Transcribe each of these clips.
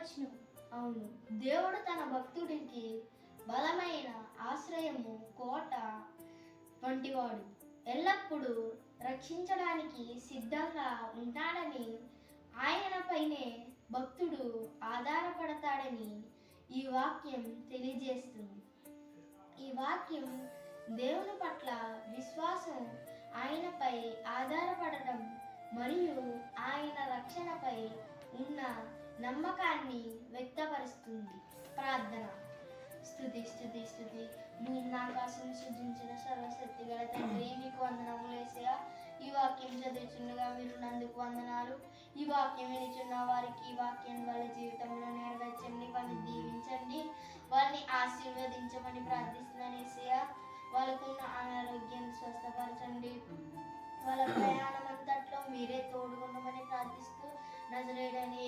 మూడో అవును దేవుడు తన భక్తుడికి బలమైన ఆశ్రయము కోట వంటివాడు. ఎల్లప్పుడూ రక్షించడానికి సిద్ధంగా ఉంటాడని ఆయనపైనే భక్తుడు ఆధారపడతాడని ఈ వాక్యం తెలియజేస్తుంది. ఈ వాక్యం దేవుని పట్ల విశ్వాసం ఆయనపై ఆధారపడటం మరియు ఆయన రక్షణపై ఉన్న నమ్మకాన్ని వ్యక్తపరుస్తుంది. ప్రార్థన. స్థుతి స్థుతి స్థుతి మీరు నాకాశం సృజించిన సర్వశక్తి గల తండ్రి మీకు వందనములు వేసా ఈ వాక్యం చదువుచుండగా మీరు నందుకు వందనాలు. ఈ వాక్యం వినిచున్న వారికి ఈ వాక్యం వాళ్ళ జీవితంలో నెరవేర్చండి వాళ్ళని దీవించండి వాళ్ళని ఆశీర్వదించమని ప్రార్థిస్తున్నాను ఏసయ్య. వాళ్ళకున్న అనారోగ్యాన్ని స్వస్థపరచండి. వాళ్ళ ప్రయాణం అంతట్లో మీరే తోడుకుండమని ప్రార్థిస్తూ నజరేడని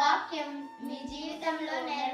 వాక్యం మీ జీవితంలో నెరవేర్చుగాక